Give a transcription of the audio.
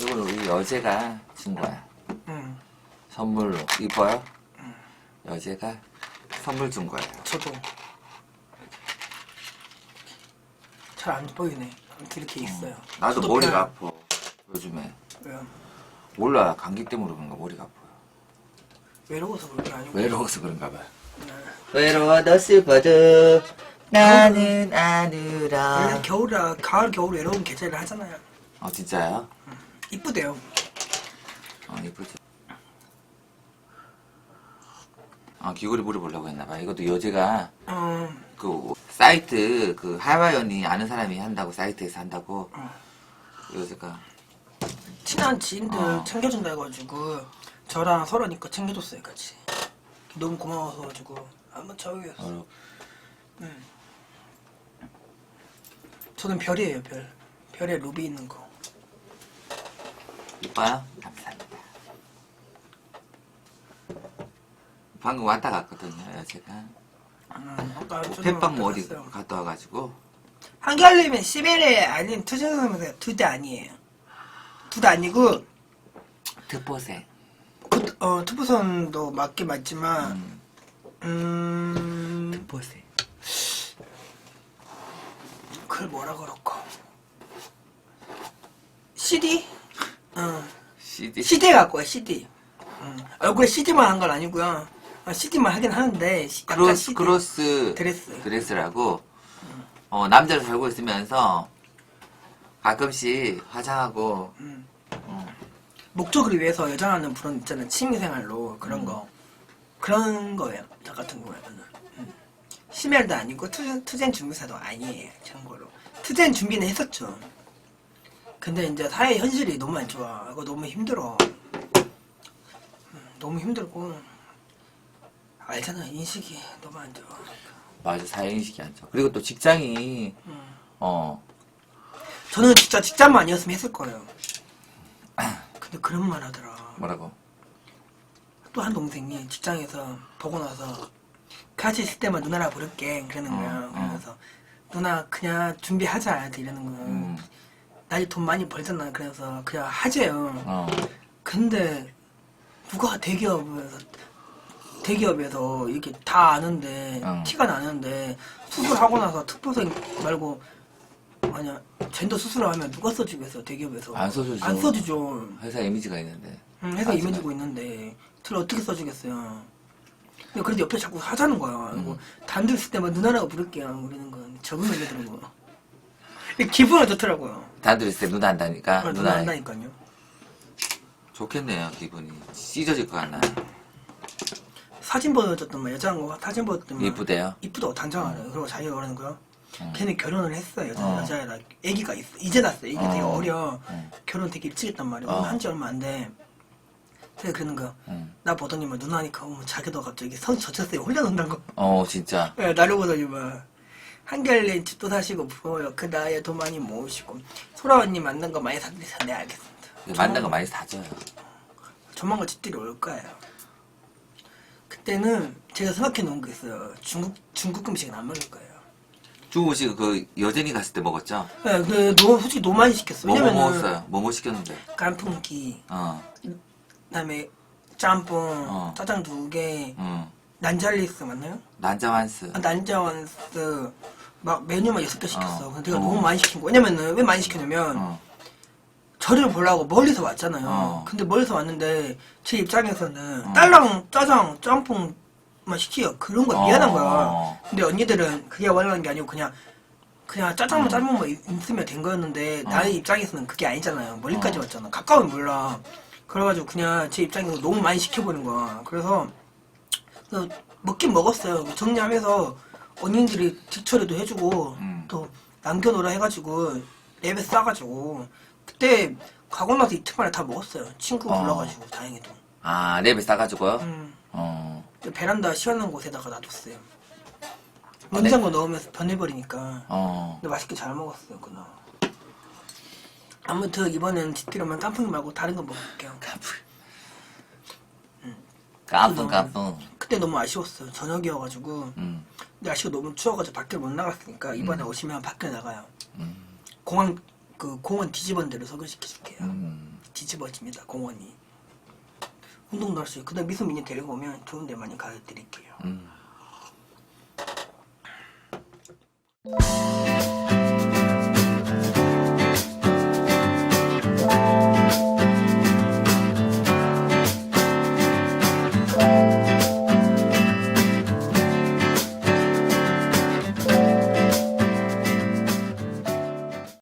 이건 우리 여제가 준 거야. 응. 선물로. 이뻐요? 여제가 선물 준 거예요. 저도 잘 안 보이네. 아무튼 이렇게 있어요. 나도 저도 머리가 별- 아파. 요즘에. 왜요? 몰라. 감기 때문에 그런가 머리가 아파요. 외로워서 그런 게 아니고. 외로워서 그런가 봐요. 네. 외로워도 슬퍼도 나는 아느라. 겨울이라 가을 겨울 외로운 계절을 하잖아요. 어, 진짜요? 이쁘대요. 어, 이쁘죠. 아, 귀걸이 물어보려고 했나봐. 이것도 여제가 어, 그 사이트 그 하와이언이 아는 사람이 한다고 사이트에서 한다고 어. 여제가 친한 지인들 어. 챙겨준다 해가지고 저랑 설아니까 챙겨줬어요 같이. 너무 고마워서 가지고 한번 저기였어. 어, 저는 별이에요 별. 별에 루비 있는 거. 이뻐요? 감사합니다. 방금 왔다 갔거든요, 여제가. 음, 아까 어디 갔어요. 갔다 와가지고. 한결님은 시베리아 아닌 투쟁선에서 두대 아니에요. 두대 아니고 특보생. 그, 어, 투부선도 맞긴 맞지만 음, 음 특보생. 그걸 뭐라 그럴까 CD? 응 CD. CD 갖고 와 CD 응. 얼굴에 CD만 한 건 아니고요 어, CD만 하긴 하는데 시- 약간 크로스, CD. 크로스 드레스. 드레스라고 어, 남자로 살고 있으면서 가끔씩 화장하고 음. 어, 목적을 위해서 여장하는 불은 있잖아요 취미생활로 그런 음. 거 그런 거예요 저 같은 경우에는 음. 심혈도 아니고 투, 투젠 준비사도 아니에요 참고로 투젠 준비는 했었죠 근데 이제 사회 현실이 너무 안 좋아 이거 너무 힘들어 음, 너무 힘들고 알잖아 인식이 너무 안 좋아 맞아 사회 인식이 안 좋아. 그리고 또 직장이 음. 어 저는 진짜 직장만 아니었으면 했을 거예요 근데 그런 말 하더라 뭐라고 또 한 동생이 직장에서 보고 나서 같이 있을 때만 누나라 부를게 그러는 어, 거야. 어. 그래서 누나 그냥 준비하자 이러는 거야. 음. 나 이제 돈 많이 벌잖아. 그래서 그냥 하재요. 어 근데 누가 대기업에서 대기업에서 이렇게 다 아는데 어. 티가 나는데 수술 하고 나서 특보생 말고 아니야 젠더 수술을 하면 누가 써주겠어 대기업에서 안 써주죠. 안 써주죠. 회사 이미지가 있는데 응, 회사 맞아. 임해주고 있는데 저를 어떻게 써주겠어요. 근데 그래도 옆에 자꾸 하자는 거야. 음. 뭐 단둘 있을 때만 누나라고 부를게요. 그러는 건 적응을 되더라고. 기분은 좋더라고요. 단둘이 있을 때 누나 한다니까 아, 누나 누나 한다니까요. 좋겠네요 기분이 찢어질 것 같나요 사진 보여줬던 말 여자한 거 사진 보여줬던 말 이쁘대요 이쁘다고 단정하래. 그리고 자기가 그러는 거야. 음. 걔는 결혼을 했어 여자 어. 여자애라 애기가 있어 이제 낳았어 어. 되게 어려 음. 결혼 되게 일찍 했단 말이야 어. 한지 얼마 안돼 그래서 그러는 거야 음. 나 보더니 막 누나니까 어머 자기도 갑자기 선 젖혔어요 홀려놓는다고 어 진짜 예, 나를 보더니 막 한결님 집도 사시고 부어요. 그 나이에 돈 많이 모으시고 소라 언니 만난 거 많이 사드리세요. 네 알겠습니다. 만난 거 많이 사줘요 조만간 집들이 올 거예요. 그때는 제가 생각해 놓은 게 있어요. 중국 중국 음식은 안 먹을 거예요. 중국식 그 여전히 갔을 때 먹었죠 예, 그 너무 솔직히 너무 많이 시켰어. 뭐뭐 왜냐면은 먹었어요 뭐뭐 시켰는데 깐풍기, 어 그다음에 짬뽕, 어. 짜장 두 개, 응. 난잘리스 맞나요? 난자완스 아, 난자완스 막 메뉴만 여섯 개 시켰어. 어. 근데 내가 어. 너무 많이 시킨 거. 왜냐면은 왜 많이 시켰냐면 어. 저를 보려고 멀리서 왔잖아요. 어. 근데 멀리서 왔는데 제 입장에서는 어. 딸랑 짜장, 짬뽕만 시키요. 그런 거 미안한 어. 거야. 근데 언니들은 그게 원하는 게 아니고 그냥 그냥 짜장만 어. 짬뽕만 있- 있으면 된 거였는데 어. 나의 입장에서는 그게 아니잖아요. 멀리까지 어. 왔잖아. 가까우면 몰라. 그래가지고 그냥 제 입장에서 너무 많이 시켜버린 거야. 그래서 그래서 먹긴 먹었어요. 정리하면서 언니들이 뒷처리도 해주고 음. 또 남겨놓으라 해가지고 랩에 싸가지고 그때 가고 나서 이틀 만에 다 먹었어요. 친구 어. 불러가지고 다행히도. 아 랩에 싸가지고요 음, 어 베란다 시원한 곳에다가 놔뒀어요. 네. 냉장고 넣으면서 변해버리니까. 어. 근데 맛있게 잘 먹었어요 그날. 아무튼 이번엔 집들이면 깐풍기 말고 다른 거 먹을게요. 까불 음. 까불 까불 그때 너무 아쉬웠어요. 저녁이어가지고. 음. 날씨가 너무 추워가지고 밖에 못 나갔으니까 이번에 오시면 밖에 나가요. 음. 공항 그 공원 뒤집은 대로 소개시켜줄게요. 음. 뒤집어집니다 공원이. 운동도 할 수 있고 그다음 미소민이 데리고 오면 좋은 데 많이 가드릴게요. 음.